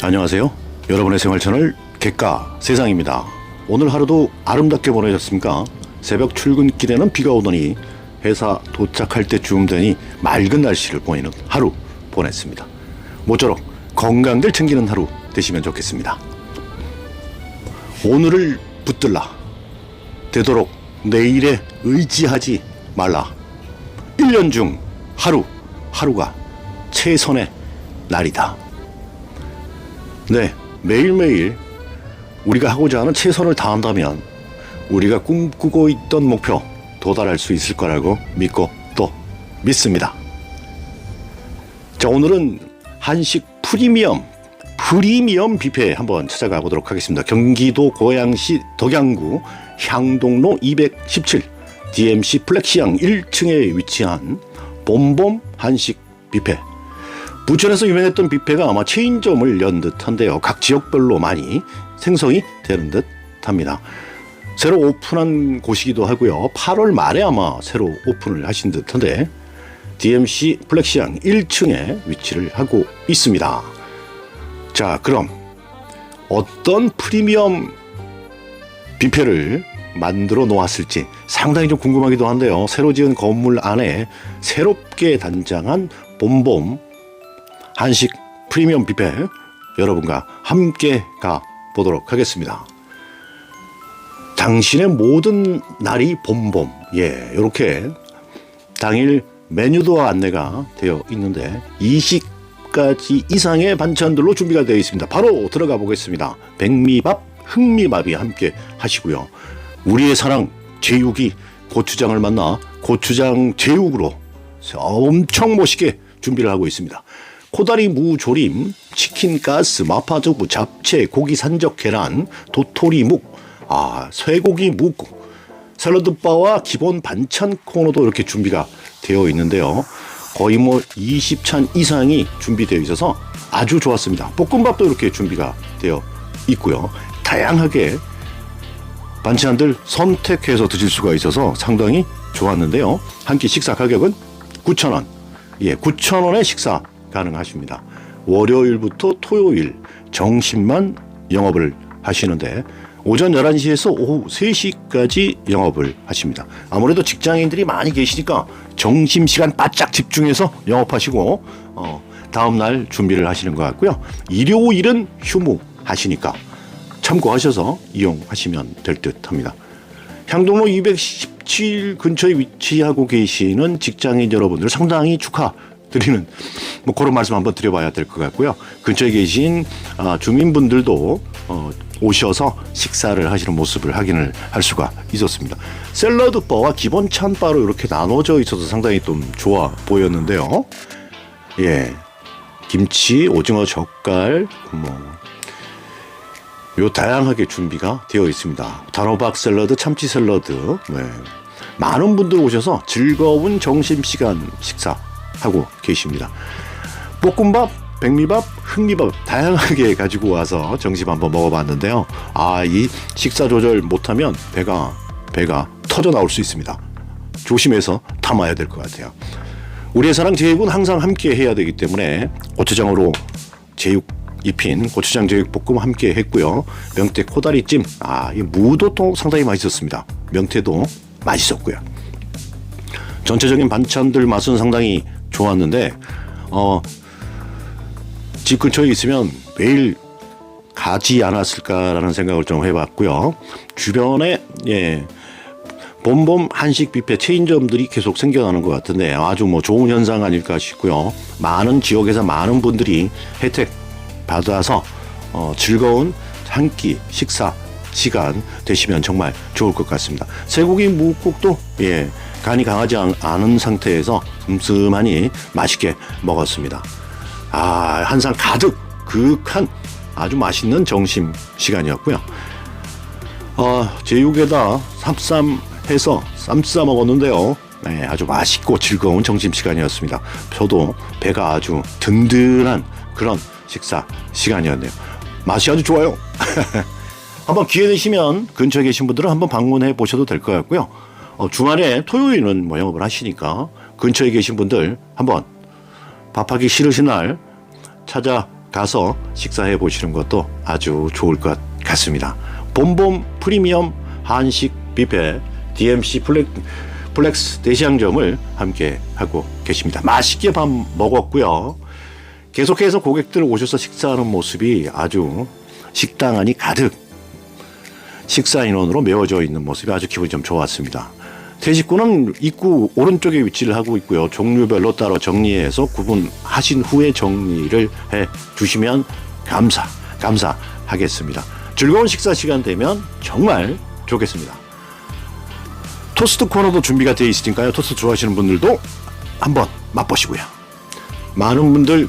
안녕하세요. 여러분의 생활 채널 객가 세상입니다. 오늘 하루도 아름답게 보내셨습니까? 새벽 출근길에는 비가 오더니 회사 도착할 때쯤 되니 맑은 날씨를 보이는 하루 보냈습니다. 모쪼록 건강들 챙기는 하루 되시면 좋겠습니다. 오늘을 붙들라. 되도록 내일에 의지하지 말라. 1년 중 하루, 하루가 최선의 날이다. 네, 매일매일 우리가 하고자 하는 최선을 다한다면 우리가 꿈꾸고 있던 목표 도달할 수 있을 거라고 믿고 또 믿습니다. 자, 오늘은 한식 프리미엄 프리미엄 뷔페 한번 찾아가 보도록 하겠습니다. 경기도 고양시 덕양구 향동로 217 DMC 플렉시향 1층에 위치한 봄봄 한식 뷔페 부천에서 유명했던 뷔페가 아마 체인점을 연 듯한데요. 각 지역별로 많이 생성이 되는 듯합니다. 새로 오픈한 곳이기도 하고요. 8월 말에 아마 새로 오픈을 하신 듯한데 DMC 플렉시향 1층에 위치를 하고 있습니다. 자, 그럼 어떤 프리미엄 뷔페를 만들어 놓았을지 상당히 좀 궁금하기도 한데요. 새로 지은 건물 안에 새롭게 단장한 봄봄 한식 프리미엄 뷔페 여러분과 함께 가 보도록 하겠습니다. 당신의 모든 날이 봄봄 예 이렇게 당일 메뉴도 안내가 되어 있는데 20가지 이상의 반찬들로 준비가 되어 있습니다. 바로 들어가 보겠습니다. 백미밥, 흑미밥이 함께 하시고요. 우리의 사랑 제육이 고추장을 만나 고추장 제육으로 엄청 멋있게 준비를 하고 있습니다. 코다리 무 조림, 치킨 가스, 마파두부, 잡채, 고기 산적 계란, 도토리 묵, 아 쇠고기 묵, 샐러드 바와 기본 반찬 코너도 이렇게 준비가 되어 있는데요. 거의 뭐 20찬 이상이 준비되어 있어서 아주 좋았습니다. 볶음밥도 이렇게 준비가 되어 있고요. 다양하게 반찬들 선택해서 드실 수가 있어서 상당히 좋았는데요. 한 끼 식사 가격은 9,000원. 예, 9,000원에 식사 가능하십니다. 월요일부터 토요일 정심만 영업을 하시는데 오전 11시에서 오후 3시까지 영업을 하십니다. 아무래도 직장인들이 많이 계시니까 점심시간 바짝 집중해서 영업하시고 어, 다음날 준비를 하시는 것 같고요. 일요일은 휴무하시니까 참고하셔서 이용하시면 될 듯 합니다. 향동로 217 근처에 위치하고 계시는 직장인 여러분들 상당히 축하 드리는 뭐 그런 말씀 한번 드려봐야 될 것 같고요. 근처에 계신 아, 주민분들도 어, 오셔서 식사를 하시는 모습을 확인을 할 수가 있었습니다. 샐러드 바와 기본 찬 바로 이렇게 나눠져 있어서 상당히 좀 좋아 보였는데요. 예. 김치, 오징어 젓갈, 뭐, 요 다양하게 준비가 되어 있습니다. 단호박 샐러드, 참치 샐러드. 네. 많은 분들 오셔서 즐거운 점심시간 식사 하고 계십니다. 볶음밥, 백미밥, 흑미밥 다양하게 가지고 와서 점심 한번 먹어봤는데요. 아, 이 식사 조절 못하면 배가 배가 터져 나올 수 있습니다. 조심해서 담아야 될 것 같아요. 우리의 사랑 제육은 항상 함께 해야 되기 때문에 고추장으로 제육 입힌 고추장 제육 볶음 함께 했고요. 명태 코다리찜, 아, 이 무도 또 상당히 맛있었습니다. 명태도 맛있었고요. 전체적인 반찬들 맛은 상당히 좋았는데, 어, 집 근처에 있으면 매일 가지 않았을까라는 생각을 좀 해봤고요. 주변에 예 봄봄 한식 뷔페 체인점들이 계속 생겨나는 것 같은데 아주 뭐 좋은 현상 아닐까 싶고요. 많은 지역에서 많은 분들이 혜택 받아서 어, 즐거운 한 끼 식사 시간 되시면 정말 좋을 것 같습니다. 쇠고기 무국도 예 간이 강하지 않, 않은 상태에서 슴슴하니 맛있게 먹었습니다. 아, 한상 가득 그윽한 아주 맛있는 점심 시간이었고요. 어, 제육에다 삼쌈해서 쌈 싸 먹었는데요. 네, 아주 맛있고 즐거운 점심 시간이었습니다. 저도 배가 아주 든든한 그런 식사 시간이었네요. 맛이 아주 좋아요. 한번 기회 되시면 근처에 계신 분들은 한번 방문해 보셔도 될 것 같고요. 어, 주말에 토요일은 뭐 영업을 하시니까 근처에 계신 분들 한번 밥하기 싫으신 날 가서 식사해 보시는 것도 아주 좋을 것 같습니다. 봄봄 프리미엄 한식 뷔페 DMC 플렉, 플렉스 대시양점을 함께 하고 계십니다. 맛있게 밥 먹었고요. 계속해서 고객들 오셔서 식사하는 모습이 아주 식당 안이 가득 식사 인원으로 메워져 있는 모습이 아주 기분이 좀 좋았습니다. 퇴직구는 입구 오른쪽에 위치를 하고 있고요. 종류별로 따로 정리해서 구분하신 후에 정리를 해 주시면 감사, 감사하겠습니다. 즐거운 식사 시간 되면 정말 좋겠습니다. 토스트 코너도 준비가 되어 있으니까요. 토스트 좋아하시는 분들도 한번 맛보시고요. 많은 분들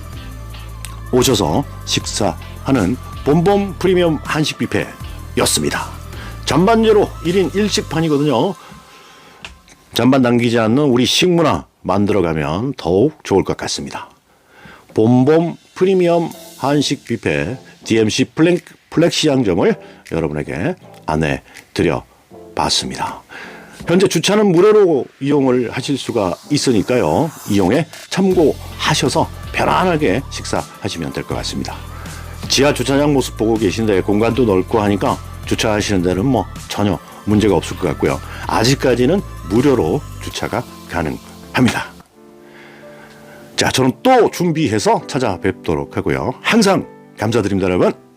오셔서 식사하는 봄봄 프리미엄 한식 뷔페였습니다. 전반적으로 1인 1식판이거든요. 잔반 남기지 않는 우리 식문화 만들어가면 더욱 좋을 것 같습니다. 봄봄 프리미엄 한식 뷔페 DMC 플렉, 플렉시양점을 여러분에게 안내 드려 봤습니다. 현재 주차는 무료로 이용을 하실 수가 있으니까요. 이용에 참고하셔서 편안하게 식사하시면 될 것 같습니다. 지하 주차장 모습 보고 계신데 공간도 넓고 하니까 주차하시는 데는 뭐 전혀 문제가 없을 것 같고요. 아직까지는 무료로 주차가 가능합니다. 자, 저는 또 준비해서 찾아뵙도록 하고요. 항상 감사드립니다, 여러분.